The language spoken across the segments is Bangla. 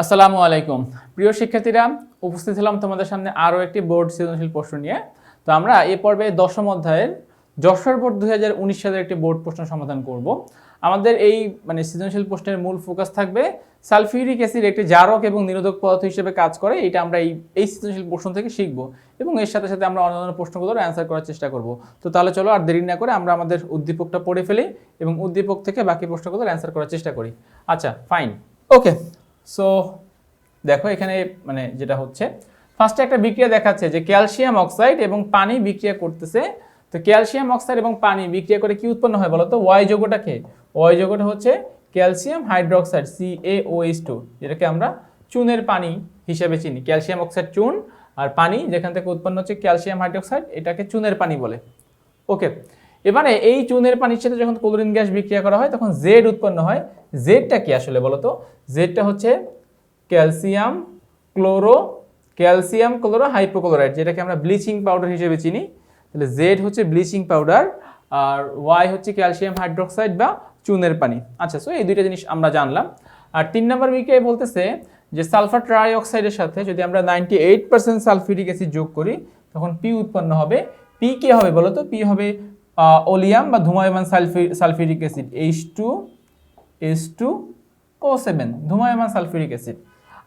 আসসালামু আলাইকুম। প্রিয় শিক্ষার্থীরা, উপস্থিত হলাম তোমাদের সামনে আরও একটি বোর্ড সৃজনশীল প্রশ্ন নিয়ে। তো আমরা এ পর্বে দশম অধ্যায়ের যশোর বোর্ড দুই হাজার উনিশ সালের একটি বোর্ড প্রশ্ন সমাধান করব। আমাদের এই মানে সৃজনশীল প্রশ্নের মূল ফোকাস থাকবে সালফিউরিক অ্যাসিড একটি জারক এবং নিরোধক পদার্থ হিসেবে কাজ করে। এটা আমরা এই এই সৃজনশীল প্রশ্ন থেকে শিখব এবং এর সাথে সাথে আমরা অন্যান্য প্রশ্নগুলোর অ্যান্সার করার চেষ্টা করব। তো তাহলে চলো আর দেরি না করে আমরা আমাদের উদ্দীপকটা পড়ে ফেলি এবং উদ্দীপক থেকে বাকি প্রশ্নগুলোর অ্যান্সার করার চেষ্টা করি। আচ্ছা ফাইন ওকে সো দেখো এখানে মানে যেটা হচ্ছে ফার্স্টে একটা বিক্রিয়া দেখাচ্ছে যে ক্যালসিয়াম অক্সাইড এবং পানি বিক্রিয়া করতেছে। তো ক্যালসিয়াম অক্সাইড এবং পানি বিক্রিয়া করে কি উৎপন্ন হয় বলো তো ওয়াই যৌগটাকে। ওয়াই যৌগটা হচ্ছে calcium hydroxide C A O H two যেটাকে আমরা চুনের পানি হিসেবে চিনি। ক্যালসিয়াম অক্সাইড চুন আর পানি, যেখান থেকে উৎপন্ন হচ্ছে ক্যালসিয়াম হাইড্রোক্সাইড, এটাকে চুনের পানি বলে। ওকে এবারে এই চুনের পানির সাথে যখন ক্লোরিন গ্যাস বিক্রিয়া করা হয়, তখন জেড উৎপন্ন হয়। জেডটা কি আসলে বলো তো জেডটা হচ্ছে calcium chloro calcium chloro hypochloride, যেটাকে আমরা ব্লিচিং পাউডার হিসেবে চিনি। তাহলে জেড হচ্ছে ব্লিচিং পাউডার আর ওয়াই হচ্ছে ক্যালসিয়াম হাইড্রোক্সাইড বা চুনের পানি। আচ্ছা সো এই দুইটা জিনিস আমরা জানলাম। আর তিন নম্বর বিক্রিয়ায় বলতেছে যে সালফার ট্রাই অক্সাইডের সাথে যদি আমরা ninety eight percent sulphuric acid যোগ করি, তখন পি উৎপন্ন হবে। পি কে হবে বলো তো পি হবে ওলিয়াম বা ধুমায়মান সালফি sulphuric acid H two H two O seven ধুমায়মান sulphuric acid.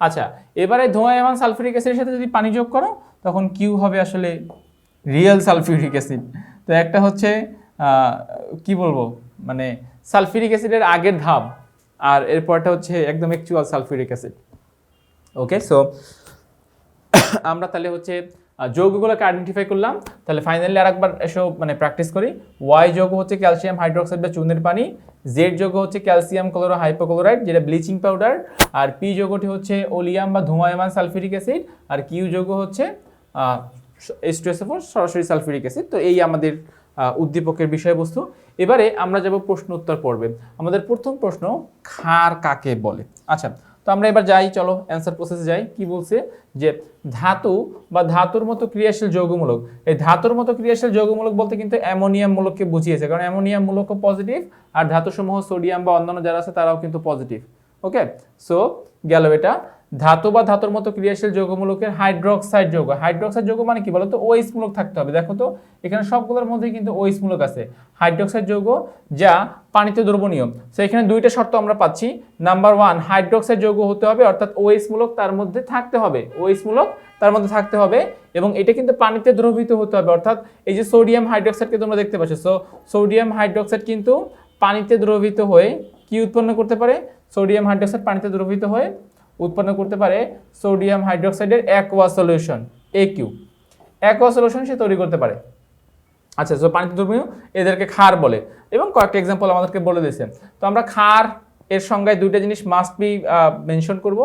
আচ্ছা এবারে ধুমায়মান সালফিউরিক অ্যাসিডের সাথে যদি পানি যোগ করো, তখন কিউ হবে আসলে রিয়েল সালফিউরিক অ্যাসিড। তো একটা হচ্ছে কি বলব মানে সালফিউরিক অ্যাসিডের আগের ধাপ, আর এরপরটা হচ্ছে একদম actual sulphuric acid. Okay so আমরা তাহলে হচ্ছে যৌগগুলোকে আইডেন্টিফাই করলাম, তাহলে ফাইনালি আরেকবার এসব মানে প্র্যাকটিস করি। ওয়াই যৌগ হচ্ছে ক্যালসিয়াম হাইড্রোক্সাইড বা চুনের পানি জেড যৌগ হচ্ছে ক্যালসিয়াম ক্লোরো হাইপোক্লোরাইড যেটা ব্লিচিং পাউডার আর পি যৌগটি হচ্ছে ওলিয়াম বা ধুমায়মান সালফিউরিক অ্যাসিড আর কিউ যৌগ হচ্ছে এইচ সরাসরি সালফিউরিক অ্যাসিড তো এই আমাদের উদ্দীপকের বিষয়বস্তু। এবারে আমরা যাব প্রশ্ন উত্তর পর্বে। আমাদের প্রথম প্রশ্ন ক্ষার কাকে বলে? আচ্ছা তো আমরা এবার যাই, চলো অ্যান্সার প্রসেসে যাই। কি বলছে? যে ধাতু বা ধাতুর মতো ক্রিয়াশীল যৌগমূলক, এই ধাতুর মতো ক্রিয়াশীল যৌগমূলক বলতে কিন্তু অ্যামোনিয়াম মূলককে বুঝিয়েছে, কারণ অ্যামোনিয়াম মূলকও পজিটিভ আর ধাতুসমূহ সোডিয়াম বা অন্যান্য যারা আছে তারাও কিন্তু পজিটিভ ওকে সো গেল এটা। ধাতু বা ধাতুর মতো ক্রিয়াশীল যৌগমূলকের হাইড্রোক্সাইড যৌগ। হাইড্রোক্সাইড যৌগ মানে কি বলতো? ওএইচ মূলক থাকতে হবে। দেখো তো, এখানে সবগুলোর মধ্যেই কিন্তু ওএইচ মূলক আছে। হাইড্রোক্সাইড যৌগ যা পানিতে দ্রবণীয়। সো এখানে দুইটা শর্ত আমরা পাচ্ছি। নাম্বার ওয়ান হাইড্রোক্সাইড যৌগ হতে হবে, অর্থাৎ ওএইচ মূলক তার মধ্যে থাকতে হবে। ওএইচ মূলক তার মধ্যে থাকতে হবে এবং এটা কিন্তু পানিতে দ্রবীভূত হতে হবে। অর্থাৎ এই যে সোডিয়াম হাইড্রোক্সাইডকে তোমরা দেখতে পাচ্ছ। সো সোডিয়াম হাইড্রোক্সাইড কিন্তু পানিতে দ্রবীভূত হয়ে কি উৎপন্ন করতে পারে? সোডিয়াম হাইড্রোক্সাইড পানিতে দ্রবীভূত হয়ে উৎপন্ন করতে পারে sodium হাইড্রোক্সাইডের aqua solution A Q aqua solution সে তৈরি করতে পারে। আচ্ছা সো পানিতে দ্রবণীয় এদেরকে ক্ষার বলে। এবং কয়েকটা এক্সাম্পল আমাদেরকে বলে দিয়েছে। তো আমরা ক্ষার, এর সংজ্ঞায় দুইটা জিনিস মাস্ট বি মেনশন করব।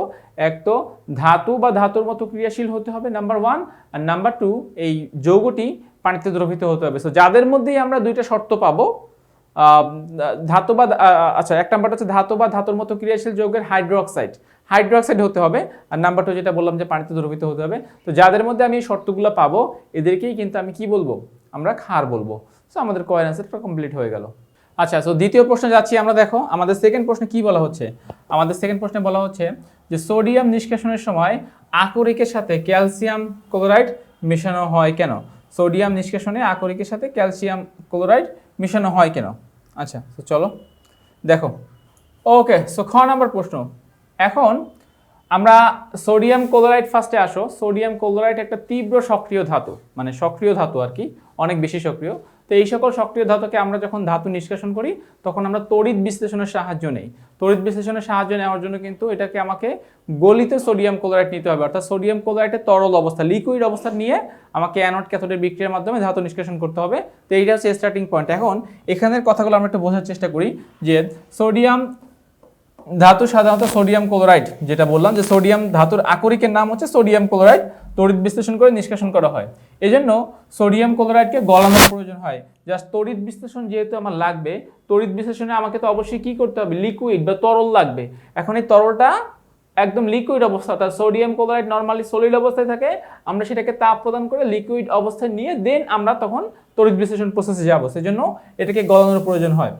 এক তো, ধাতু বা ধাতুর মতো ক্রিয়াশীল হতে হবে নাম্বার ওয়ান আর নাম্বার টু এই যৌগটি পানিতে দ্রবীভূত হতে হবে। সো যাদের মধ্যেই আমরা দুইটা শর্ত পাবো ধাতু বা আচ্ছা এক নাম্বারটা হচ্ছে ধাতু বা ধাতুর মতো ক্রিয়াশীল যৌগের হাইড্রোক্সাইড। হাইড্রোক্সাইড হতে হবে, আর নাম্বার টু যেটা বললাম যে পানিতে দ্রবীভূত হতে হবে। তো যাদের মধ্যে আমি শর্তগুলো পাবো, এদেরকেই কিন্তু আমি কি বলব? আমরা ক্ষার বলব। সো আমাদের কয়েন অ্যান্সারটা কমপ্লিট হয়ে গেল। আচ্ছা সো দ্বিতীয় প্রশ্নে যাচ্ছি আমরা, দেখো, আমাদের সেকেন্ড প্রশ্নে কি বলা হচ্ছে? আমাদের সেকেন্ড প্রশ্নে বলা হচ্ছে যে সোডিয়াম নিষ্কাশনের সময় আকরিকের সাথে ক্যালসিয়াম ক্লোরাইড মেশানো হয় কেন? সোডিয়াম নিষ্কাশনে আকরিকের সাথে ক্যালসিয়াম ক্লোরাইড মেশানো হয় কেন? আচ্ছা তো চলো। দেখো। ওকে সো খ নাম্বার প্রশ্ন। এখন আমরা সোডিয়াম ক্লোরাইড ফার্স্টে আসো। সোডিয়াম ক্লোরাইড একটা তীব্র সক্রিয় ধাতু মানে সক্রিয় ধাতু আর কি, অনেক বেশি সক্রিয়। তো এই সকল সক্রিয় ধাতুকে আমরা যখন ধাতু নিষ্কাশন করি, তখন আমরা তড়িৎ বিশ্লেষণের সাহায্য নেই। তড়িৎ বিশ্লেষণের সাহায্য নেওয়ার জন্য কিন্তু এটাকে আমাকে গলিতে সোডিয়াম ক্লোরাইড নিতে হবে, অর্থাৎ সোডিয়াম ক্লোরাইডের তরল অবস্থা লিকুইড অবস্থা নিয়ে আমাকে অ্যানোড ক্যাথোডের বিক্রিয়ার মাধ্যমে ধাতু নিষ্কাশন করতে হবে। তো এইটা হচ্ছে স্টার্টিং পয়েন্ট এখন এখানের কথাগুলো আমরা একটু বোঝার চেষ্টা করি যে সোডিয়াম ধাতু সাধারণত সোডিয়াম ক্লোরাইড, যেটা বললাম যে সোডিয়াম ধাতুর আকরিকের নাম হচ্ছে সোডিয়াম ক্লোরাইড, তড়িৎ বিশ্লেষণ করে নিষ্কাশন করা হয়। এজন্য সোডিয়াম ক্লোরাইডকে গলানোর প্রয়োজন হয়। জাস্ট তড়িৎ বিশ্লেষণ যেহেতু আমার লাগবে, তড়িৎ বিশ্লেষণে আমাকে তো অবশ্যই কি করতে হবে? লিকুইড বা তরল লাগবে। এখন এই তরলটা একদম লিকুইড অবস্থা, অর্থাৎ সোডিয়াম ক্লোরাইড নর্মালি সলিড অবস্থায় থাকে, আমরা সেটাকে তাপ প্রদান করে লিকুইড অবস্থায় নিয়ে দেন আমরা তখন তড়িৎ বিশ্লেষণ প্রসেসে যাব। সেজন্য এটাকে গলানোর প্রয়োজন হয়।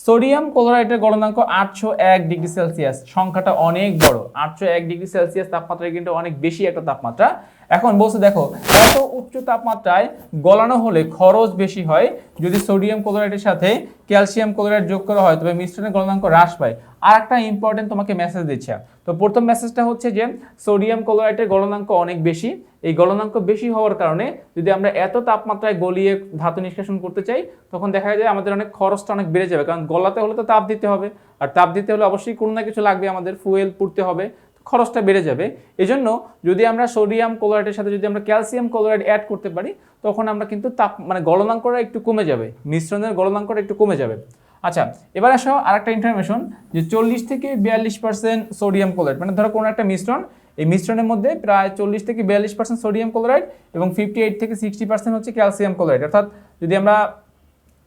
সোডিয়াম ক্লোরাইডের গলনাঙ্ক আটশো এক ডিগ্রি সেলসিয়াস। সংখ্যাটা অনেক বড়। আটশো এক ডিগ্রি সেলসিয়াস তাপমাত্রা কিন্তু অনেক বেশি একটা তাপমাত্রা। এখন বলছে, দেখো, এত উচ্চ তাপমাত্রায় গলানো হলে খরচ বেশি হয়। যদি সোডিয়াম ক্লোরাইডের সাথে ক্যালসিয়াম ক্লোরাইড যোগ করা হয়, তবে মিশ্রণের গলনাঙ্ক হ্রাস পায়। আর একটা ইম্পর্টেন্ট তোমাকে মেসেজ দিচ্ছে। তো প্রথম মেসেজটা হচ্ছে যে, সোডিয়াম ক্লোরাইডের গলনাঙ্ক অনেক বেশি। এই গলনাঙ্ক বেশি হওয়ার কারণে যদি আমরা এত তাপমাত্রায় গলিয়ে ধাতু নিষ্কাশন করতে চাই, তখন দেখা যায় আমাদের অনেক খরচটা অনেক বেড়ে যাবে। কারণ গলাতে হলে তো তাপ দিতে হবে, আর তাপ দিতে হলে অবশ্যই কোনো না কিছু লাগবে, আমাদের ফুয়েল পুড়তে হবে খরচটা বেড়ে যাবে। এজন্য যদি আমরা সোডিয়াম ক্লোরাইডের সাথে যদি আমরা ক্যালসিয়াম ক্লোরাইড অ্যাড করতে পারি, তখন আমরা কিন্তু তাপ মানে গলনাঙ্কটা একটু কমে যাবে, মিশ্রণের গলনাঙ্কটা একটু কমে যাবে। আচ্ছা এবার আসো আরেকটা ইনফরমেশন যে চল্লিশ থেকে বিয়াল্লিশ পার্সেন্ট সোডিয়াম ক্লোরাইড মানে ধরো কোনো একটা মিশ্রণ এই মিশ্রণের মধ্যে প্রায় চল্লিশ থেকে বিয়াল্লিশ পার্সেন্ট সোডিয়াম ক্লোরাইড এবং ফিফটি এইট থেকে সিক্সটি পার্সেন্ট হচ্ছে ক্যালসিয়াম ক্লোরাইড অর্থাৎ যদি আমরা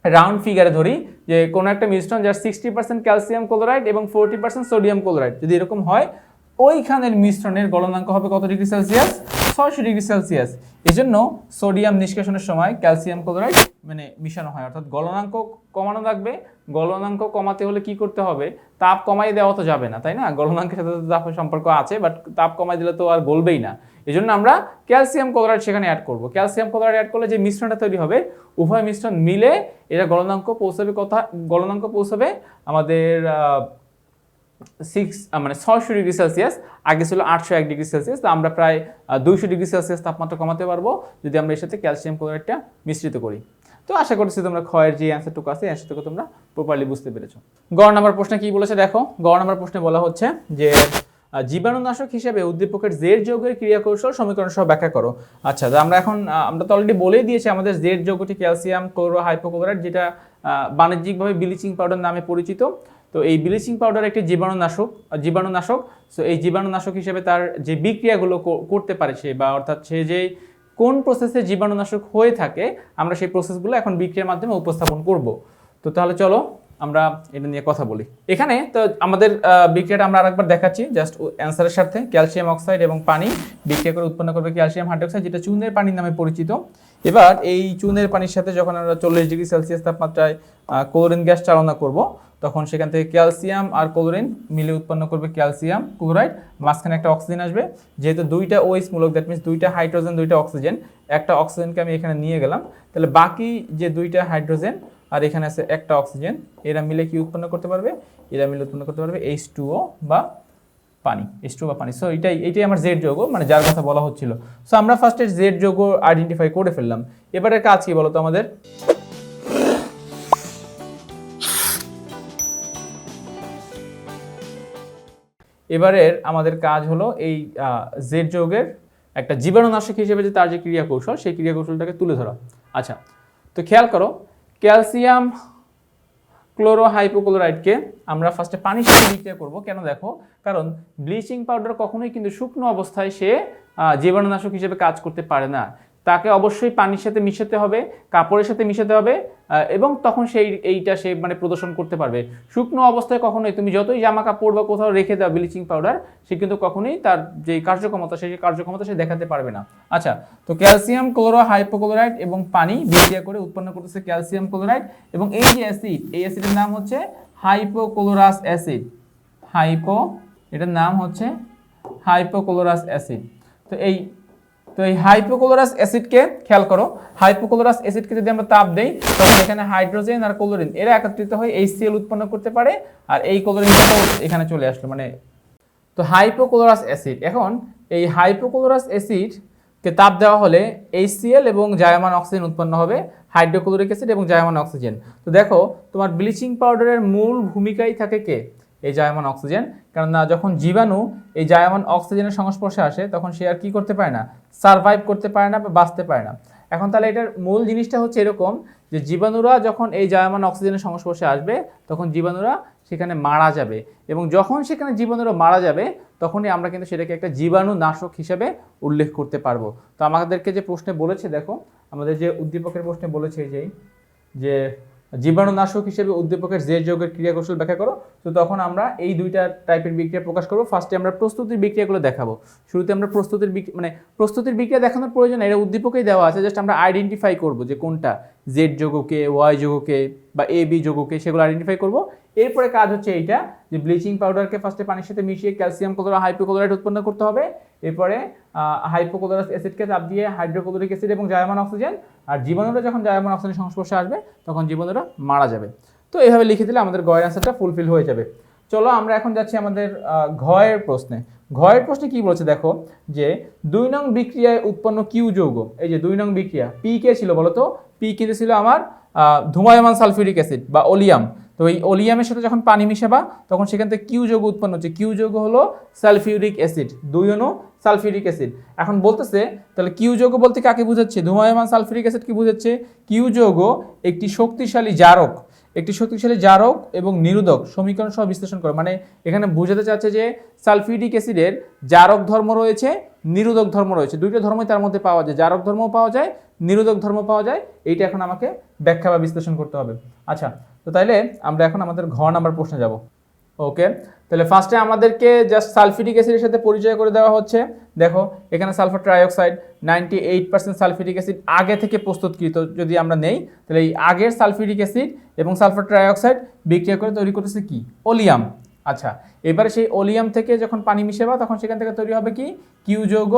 রাউন্ড ফিগারে ধরি যে কোনো একটা মিশ্রণ যার সিক্সটি পার্সেন্ট ক্যালসিয়াম ক্লোরাইড এবং ফোরটি পার্সেন্ট সোডিয়াম ক্লোরাইড যদি এরকম হয় ওইখানের মিশ্রণের গলনাঙ্ক হবে কত ডিগ্রি সেলসিয়াস? ছয়শো ডিগ্রি সেলসিয়াস। এই জন্য সোডিয়াম নিষ্কাশনের সময় ক্যালসিয়াম ক্লোরাইড মানে মিশানো হয়। অর্থাৎ গলনাঙ্ক কমানো লাগবে। গলনাঙ্ক কমাতে হলে কি করতে হবে? তাপ কমাই দেওয়া তো যাবে না, তাই না? গলনাঙ্কের সাথে তো তাপের সম্পর্ক আছে বাট তাপ কমাই দিলে তো আর গলবেই না। এই জন্য আমরা ক্যালসিয়াম ক্লোরাইড সেখানে অ্যাড করব। ক্যালসিয়াম ক্লোরাইড অ্যাড করলে যে মিশ্রণটা তৈরি হবে, উভয় মিশ্রণ মিলে এটা গলনাঙ্ক পৌঁছাবে কথা গলনাঙ্ক পৌঁছাবে আমাদের সিক্স মানে ছয়শো ডিগ্রি সেলসিয়াস, আগে ছিল আটশো এক ডিগ্রি সেলসিয়াস, তো আমরা প্রায় দুইশো ডিগ্রি সেলসিয়াস তাপমাত্রা কমাতে পারব যদি আমরা এর সাথে ক্যালসিয়াম ক্লোরাইডটা মিশ্রিত করি। তো আশা করছি তোমরা ক্ষয়ের যে অ্যান্সারটুকু আছে অ্যান্সারটুকু তোমরা প্রপারলি বুঝতে পেরেছ। গ নাম্বার প্রশ্নে কি বলেছে দেখো? গ নাম্বার প্রশ্নে বলা হচ্ছে যে জীবাণুনাশক হিসেবে উদ্দীপকের জেড যৌগের ক্রিয়া কৌশল সমীকরণ সহ ব্যাখ্যা করো। আচ্ছা তো আমরা এখন আমরা তো অলরেডি বলেই দিয়েছি আমাদের জেড যৌগটি ক্যালসিয়াম, ক্লোরো, হাইপোক্লোরাইড, যেটা বাণিজ্যিকভাবে ব্লিচিং পাউডার নামে পরিচিত। তো এই ব্লিচিং পাউডার একটি জীবাণুনাশক জীবাণুনাশক সো এই জীবাণুনাশক হিসেবে তার যে বিক্রিয়াগুলো করতে পারে সে বা অর্থাৎ সে যে কোন প্রসেসে জীবাণুনাশক হয়ে থাকে, আমরা সেই প্রসেসগুলো এখন বিক্রিয়ার মাধ্যমে উপস্থাপন করব। তো তাহলে চলো আমরা এটা নিয়ে কথা বলি। এখানে তো আমাদের বিক্রিয়াটা আমরা আরেকবার দেখাচ্ছি জাস্ট অ্যান্সারের সাথে। ক্যালসিয়াম অক্সাইড এবং পানি বিক্রিয়া করে উৎপন্ন করবে ক্যালসিয়াম হাইড্রোক্সাইড, যেটা চুনের পানি নামে পরিচিত। এবার এই চুনের পানির সাথে যখন আমরা চল্লিশ ডিগ্রি সেলসিয়াস তাপমাত্রায় ক্লোরিন গ্যাস চালনা করব তখন সেখান থেকে ক্যালসিয়াম আর ক্লোরিন মিলে উৎপন্ন করবে ক্যালসিয়াম ক্লোরাইড। মাঝখানে একটা অক্সিজেন আসবে। যেহেতু দুইটা ওইস মূলক দ্যাট মিনস দুইটা হাইড্রোজেন, দুইটা অক্সিজেন, একটা অক্সিজেনকে আমি এখানে নিয়ে গেলাম। তাহলে বাকি যে দুইটা হাইড্রোজেন আর এখানে আছে একটা অক্সিজেন, এরা মিলে কি উৎপন্ন করতে পারবে? এরা মিলে উৎপন্ন করতে পারবে এইচ টুও বা পানি এইচ টু বা পানি। সো এটাই এটাই আমার জেড যৌগ মানে যার কথা বলা হচ্ছিল। সো আমরা ফার্স্টে জেড যৌগ আইডেন্টিফাই করে ফেললাম। এবারে কাজ কি বলো তো আমাদের? এবারের আমাদের কাজ হলো এই জেড যৌগের একটা জীবাণুনাশক হিসেবে যে তার যে ক্রিয়া কৌশল সেই ক্রিয়া কৌশলটাকে তুলে ধরা। আচ্ছা তো খেয়াল করো, ক্যালসিয়াম ক্লোরো হাইপোক্লোরাইডকে আমরা ফার্স্টে পানির সাথে বিক্রিয়া করব। কেন দেখো? কারণ ব্লিচিং পাউডার কখনোই কিন্তু শুকনো অবস্থায় সে জীবাণুনাশক হিসেবে কাজ করতে পারে না। তাকে অবশ্যই পানির সাথে মিশাতে হবে, কাপড়ের সাথে মিশাতে হবে এবং তখন সেই এইটা সে মানে প্রদর্শন করতে পারবে। শুকনো অবস্থায় কখনোই তুমি যতই জামা কাপড় বা কোথাও রেখে দাও ব্লিচিং পাউডার সে কিন্তু কখনোই তার যে কার্যক্ষমতা, সেই কার্যক্ষমতা সে দেখাতে পারবে না। আচ্ছা তো ক্যালসিয়াম, ক্লোরো, হাইপোক্লোরাইড এবং পানি বিক্রিয়া করে উৎপন্ন করতেছে ক্যালসিয়াম, ক্লোরাইড এবং এই যে অ্যাসিড, এই অ্যাসিডের নাম হচ্ছে হাইপোক্লোরাস অ্যাসিড। হাইপো, এটার নাম হচ্ছে হাইপোক্লোরাস অ্যাসিড। তো এই তো এই হাইপোক্লোরাস অ্যাসিডকে খেয়াল করো। হাইপোক্লোরাস অ্যাসিডকে যদি আমরা তাপ দেই, তখন এখানে হাইড্রোজেন আর ক্লোরিন, এরা একত্রিত হয়ে এইচসিএল উৎপন্ন করতে পারে আর এই ক্লোরিনটাও এখানে চলে আসলো। মানে তো হাইপোক্লোরাস অ্যাসিড, এখন এই হাইপোক্লোরাস অ্যাসিডকে তাপ দেওয়া হলে এইচসিএল এবং জায়মান অক্সিজেন উৎপন্ন হবে, হাইড্রোক্লোরিক অ্যাসিড এবং জায়মান অক্সিজেন। তো দেখো, তোমার ব্লিচিং পাউডারের মূল ভূমিকাই থাকে কে? এই জায়মান অক্সিজেন। কারণ না যখন জীবাণু এই জায়মান অক্সিজেনের সংস্পর্শে আসে, তখন সে আর কী করতে পারে না? সারভাইভ করতে পারে না বা বাঁচতে পারে না। এখন তাহলে এটার মূল জিনিসটা হচ্ছে এরকম যে জীবাণুরা যখন এই জায়মান অক্সিজেনের সংস্পর্শে আসবে, তখন জীবাণুরা সেখানে মারা যাবে। এবং যখন সেখানে জীবাণুরা মারা যাবে, তখনই আমরা কিন্তু সেটাকে একটা জীবাণু নাশক হিসেবে উল্লেখ করতে পারব। তো আমাদেরকে যে প্রশ্নে বলেছে, দেখো, আমাদের যে উদ্দীপকের প্রশ্নে বলেছে যেই যে জীবাণুনাশক হিসেবে উদ্দীপকের যে যোগের ক্রিয়াকৌশল ব্যাখ্যা করো, তো তখন আমরা এই দুইটা টাইপের বিক্রিয়া প্রকাশ করব। ফার্স্টে আমরা প্রস্তুতির বিক্রিয়াগুলো দেখাবো। শুরুতে আমরা প্রস্তুতির মানে প্রস্তুতির বিক্রিয়া দেখানোর প্রয়োজন এটা উদ্দীপকেই দেওয়া আছে জাস্ট আমরা আইডেন্টিফাই করব যে কোনটা জেড যৌগকে ওয়াই যৌগকে বা এ বি যৌগকে সেগুলো আইডেন্টিফাই করব। এরপরে কাজ হচ্ছে এইটা, যে ব্লিচিং পাউডারকে ফার্স্টে পানির সাথে মিশিয়ে ক্যালসিয়াম ক্লোরাইড হাইপোক্লোরাইড উৎপন্ন করতে হবে। এরপরে হাইপোক্লোরাস অ্যাসিডকে চাপ দিয়ে হাইড্রোক্লোরিক অ্যাসিড এবং জায়মান অক্সিজেন আর জীবাণুরা যখন জায়মান অক্সিজেনের সংস্পর্শে আসবে, তখন জীবাণুরা মারা যাবে। তো এইভাবে লিখে দিলে আমাদের গয়ের অ্যান্সারটা ফুলফিল হয়ে যাবে। চলো আমরা এখন যাচ্ছি আমাদের ঘয়ের প্রশ্নে। ঘয়ের প্রশ্নে কি বলছে দেখো যে, দুই নং বিক্রিয়ায় উৎপন্ন কিউ যৌগ, এই যে দুই নং বিক্রিয়া পি কে ছিল বলতো? পি কিন্তু ছিল আমার ধুমায়মান সালফিউরিক অ্যাসিড বা ওলিয়াম। তো এই ওলিয়ামের সাথে যখন পানি মিশাবা, তখন সেখান থেকে কিউ যৌগ উৎপন্ন হচ্ছে। কিউ যৌগ হলো সালফিউরিক অ্যাসিড, দুই অনু সালফিউরিক অ্যাসিড। এখন বলতেছে, তাহলে কিউ যৌগ বলতে কাকে বোঝাচ্ছে? ধুমায়মান সালফিউরিক অ্যাসিড কি বোঝাচ্ছে? কিউ যৌগ একটি শক্তিশালী জারক, একটি শক্তিশালী জারক এবং নিরোধক সমীকরণ সহ বিশ্লেষণ করে। মানে এখানে বোঝাতে চাচ্ছে যে সালফিউরিক অ্যাসিডের জারক ধর্ম রয়েছে, নিরোধক ধর্ম রয়েছে। দুইটা ধর্মই তার মধ্যে পাওয়া যায়। জারক ধর্মও পাওয়া যায়, নিরোধক ধর্ম পাওয়া যায়। এইটা এখন আমাকে ব্যাখ্যা বা বিশ্লেষণ করতে হবে। আচ্ছা তো তাইলে আমরা এখন আমাদের ঘ নাম্বার প্রশ্নে যাব। ওকে? তাহলে ফার্স্টে আমাদেরকে জাস্ট সালফিটিক অ্যাসিডের সাথে পরিচয় করে দেওয়া হচ্ছে। দেখো, এখানে sulphur trioxide ninety eight percent sulphuric acid আগে থেকে প্রস্তুতকৃত যদি আমরা নেই তাহলে এই আগের সালফিটিক অ্যাসিড এবং সালফার ট্রাইঅক্সাইড বিক্রিয়া করে তৈরি করতেছে কি? ওলিয়াম। আচ্ছা এবারে সেই ওলিয়াম থেকে যখন পানি মিশাবা, তখন সেখান থেকে তৈরি হবে কি? কিউ যৌগ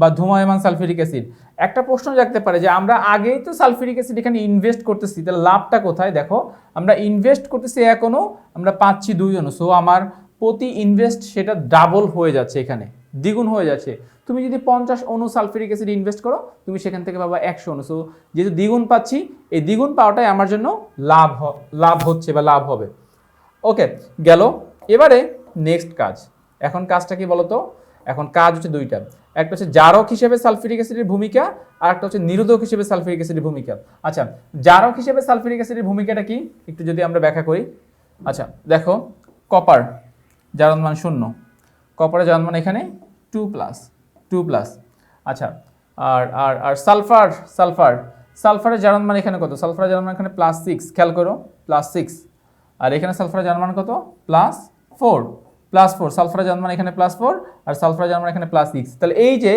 বা ধুমায়মান সালফিউরিক অ্যাসিড। একটা প্রশ্ন জাগতে পারে যে আমরা আগেই তো সালফিউরিক অ্যাসিড এখানে ইনভেস্ট করতেছি, তাহলে লাভটা কোথায়? দেখো, আমরা ইনভেস্ট করতেছি এক অনু আমরা পাচ্ছি দুই অনু সো আমার প্রতি ইনভেস্ট সেটা ডাবল হয়ে যাচ্ছে এখানে, দ্বিগুণ হয়ে যাচ্ছে। তুমি যদি পঞ্চাশ অনু সালফিউরিক অ্যাসিড ইনভেস্ট করো, তুমি সেখান থেকে পাবা একশো অনু সো যেহেতু দ্বিগুণ পাচ্ছি, এই দ্বিগুণ পাওয়াটাই আমার জন্য লাভ লাভ হচ্ছে বা লাভ হবে। ওকে গেল। এবারে নেক্সট কাজ। এখন কাজটা কি বলতো? এখন কাজ হচ্ছে দুইটা। একটা হচ্ছে জারক হিসেবে সালফিউরিক অ্যাসিডের ভূমিকা, আর একটা হচ্ছে নিরোধক হিসেবে সালফিউরিক অ্যাসিডের ভূমিকা। আচ্ছা জারক হিসেবে সালফিউরিক অ্যাসিডের ভূমিকাটা কি? একটু যদি আমরা ব্যাখ্যা করি। আচ্ছা দেখো, কপার জারণ মান শূন্য। কপারের জারণ মান এখানে টু প্লাস টু প্লাস আচ্ছা আর আর আর সালফার সালফার, সালফারের জারণ মান এখানে কত? সালফারের জারণ মান এখানে প্লাস সিক্স খেয়াল করো প্লাস সিক্স আর এখানে সালফারের জারণ মান কত? প্লাস ফোর প্লাস ফোর সালফারের জারণ মান এখানে প্লাস ফোর আর সালফারের জারণ মান এখানে প্লাস সিক্স তাহলে এই যে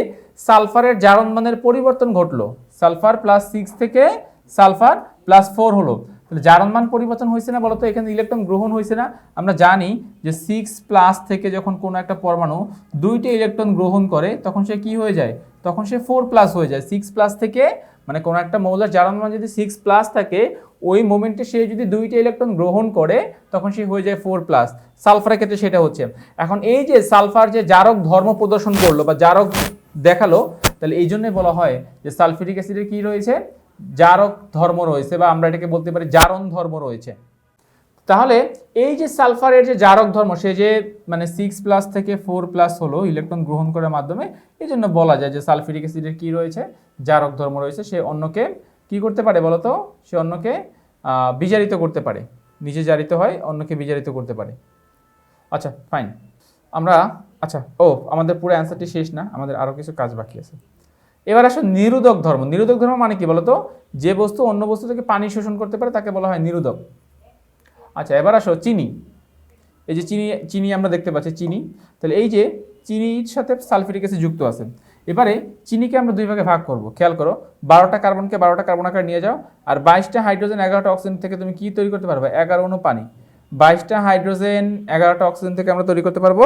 সালফারের জারণ মানের পরিবর্তন ঘটলো সালফার প্লাস সিক্স থেকে সালফার প্লাস ফোর হলো, তাহলে জারণ মান পরিবর্তন হয়েছে না বলতো? এখানে ইলেকট্রন গ্রহণ হয়েছে না। আমরা জানি যে সিক্স প্লাস থেকে যখন কোনো একটা পরমাণু দুইটি ইলেকট্রন গ্রহণ করে, তখন সে কি হয়ে যায়? তখন সে ফোর প্লাস হয়ে যায়। সিক্স প্লাস থেকে মানে কোনো একটা মৌলার জারণ মান যদি সিক্স প্লাস থাকে ওই মোমেন্টে সে যদি দুইটা ইলেকট্রন গ্রহণ করে, তখন সে হয়ে যায় ফোর প্লাস সালফারের ক্ষেত্রে সেটা হচ্ছে। এখন এই যে সালফার যে জারক ধর্ম প্রদর্শন করল বা জারক দেখাল, তাহলে এই জন্যই বলা হয় যে সালফিউরিক অ্যাসিডের কী রয়েছে? জারক ধর্ম রয়েছে বা আমরা এটাকে বলতে পারি জারণ ধর্ম রয়েছে। তাহলে এই যে সালফারের যে জারক ধর্ম, সে যে মানে সিক্স প্লাস থেকে ফোর প্লাস হলো ইলেকট্রন গ্রহণ করার মাধ্যমে, এই জন্য বলা যায় যে সালফিউরিক অ্যাসিডের কী রয়েছে? জারক ধর্ম রয়েছে, সে অন্যকে কি করতে পারে বলতো? সে অন্যকে বিজারিত করতে পারে। নিজে জারিত হয়, অন্যকে বিজারিত করতে পারে। আচ্ছা ফাইন আমরা আচ্ছা ও, আমাদের পুরো অ্যান্সারটি শেষ না, আমাদের আরও কিছু কাজ বাকি আছে। এবার আসো নিরোধক ধর্ম। নিরোধক ধর্ম মানে কি বলতো? যে বস্তু অন্য বস্তু থেকে পানি শোষণ করতে পারে, তাকে বলা হয় নিরোধক আচ্ছা এবার আসো চিনি। এই যে চিনি চিনি আমরা দেখতে পাচ্ছি, চিনি। তাহলে এই যে চিনির সাথে সালফিউরিক অ্যাসিড যুক্ত আছে। এবারে চিনিকে আমরা দুই ভাগে ভাগ করব। খেয়াল করো, বারোটা কার্বনকে বারোটা কার্বন আকারে নিয়ে যাও, আর বাইশটা হাইড্রোজেন, এগারোটা অক্সিজেন থেকে তুমি কি তৈরি করতে পারবে? এগারো অণু পানি। বাইশটা হাইড্রোজেন, এগারোটা অক্সিজেন থেকে আমরা তৈরি করতে পারব,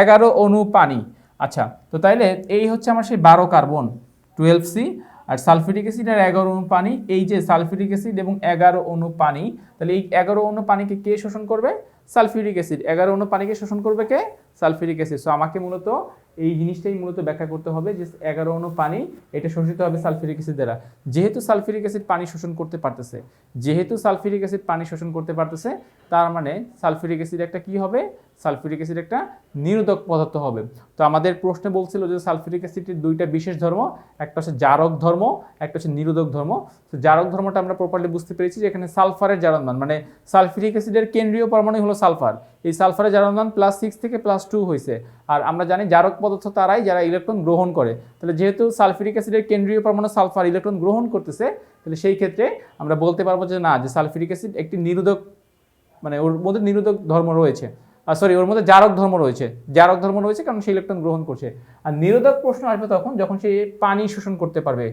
এগারো অণু পানি। আচ্ছা তো তাইলে এই হচ্ছে আমার সেই বারো কার্বন, টুয়েলভ সি, আর সালফিউরিক অ্যাসিড আর এগারো অণু পানি, এই যে সালফিউরিক অ্যাসিড এবং এগারো অণু পানি তাহলে এই এগারো অণু পানিকে কে শোষণ করবে? Sulphuric acid. এগারো অণু পানিকে শোষণ করবে কে? Sulphuric acid. সো আমাকে মূলত এই জিনিসটাই মূলত ব্যাখ্যা করতে হবে যে এগারো অণু পানি, এটা শোষিত হবে সালফিউরিক অ্যাসিড দ্বারা। যেহেতু সালফিউরিক অ্যাসিড পানি শোষণ করতে পারতেছে, যেহেতু সালফিউরিক অ্যাসিড পানি শোষণ করতে পারতেছে, তার মানে সালফিউরিক অ্যাসিড একটা কি হবে? সালফিউরিক অ্যাসিড একটা নিরোধক পদার্থ হবে। তো আমাদের প্রশ্নে বলছিল যে সালফিউরিক অ্যাসিডের দুইটা বিশেষ ধর্ম, একটা হচ্ছে জারক ধর্ম, একটা হচ্ছে নিরোধক ধর্ম। তো জারক ধর্মটা আমরা প্রপারলি বুঝতে পেরেছি যে এখানে সালফারের জারণ মান মানে সালফিউরিক অ্যাসিডের কেন্দ্রীয় পরমাণু হলো সালফার। এই সালফারের জারণ মান প্লাস সিক্স থেকে প্লাস টু হয়েছে আর আমরা জানি জারক পদার্থ তারাই যারা ইলেকট্রন গ্রহণ করে। তাহলে যেহেতু সালফিউরিক অ্যাসিডের কেন্দ্রীয় পরমাণু সালফার ইলেকট্রন গ্রহণ করতেছে, তাহলে সেই ক্ষেত্রে আমরা বলতে পারব যে না, যে সালফিউরিক অ্যাসিড একটি নিরোধক মানে ওর মধ্যে নিরোধক ধর্ম রয়েছে। আর সরি ওর মধ্যে জারক ধর্ম রয়েছে। জারক ধর্ম রয়েছে কারণ সে ইলেকট্রন গ্রহণ করছে। আর নিরোধক প্রশ্ন আসবে তখন যখন সে পানি শোষণ করতে পারবে।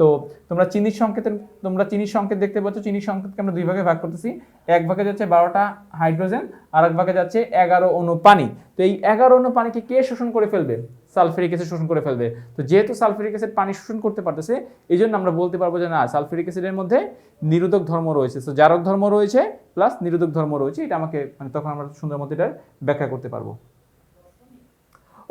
তো তোমরা চিনির সংকেতের, তোমরা চিনির সংকেত দেখতে পাচ্ছ, চিনির সংকেতকে আমরা দুই ভাগে ভাগ করতেছি। এক ভাগে যাচ্ছে বারোটা হাইড্রোজেন আর এক ভাগে যাচ্ছে এগারো অণু পানি। তো এই এগারো অণু পানিকে কে শোষণ করে ফেলবে? সালফেরিক অ্যাসিড শোষণ করে ফেলবে। তো যেহেতু সালফেরিক অ্যাসিড পানি শোষণ করতে পারতেছে এই জন্য আমরা বলতে পারব যে না, সালফেরিক অ্যাসিডের মধ্যে নিরোধক ধর্ম রয়েছে। তো জারক ধর্ম রয়েছে, প্লাস নিরোধক ধর্ম রয়েছে, এটা আমাকে মানে তখন আমরা সুন্দর মতো এটার ব্যাখ্যা করতে পারব।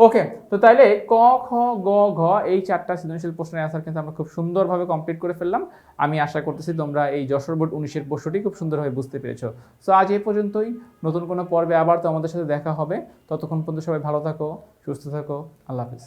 ওকে তো তাইলে ক, খ, গ, ঘ এই চারটা সৃজনশীল প্রশ্নের অ্যান্সার কিন্তু আমরা খুব সুন্দরভাবে কমপ্লিট করে ফেললাম। আমি আশা করতেছি তোমরা এই যশোর বোর্ড উনিশের প্রশ্নটি খুব সুন্দরভাবে বুঝতে পেরেছ। সো আজ এই পর্যন্তই। নতুন কোনো পর্বে আবার তো আমাদের সাথে দেখা হবে। ততক্ষণ পর্যন্ত সবাই ভালো থাকো, সুস্থ থাকো। আল্লাহ হাফিজ।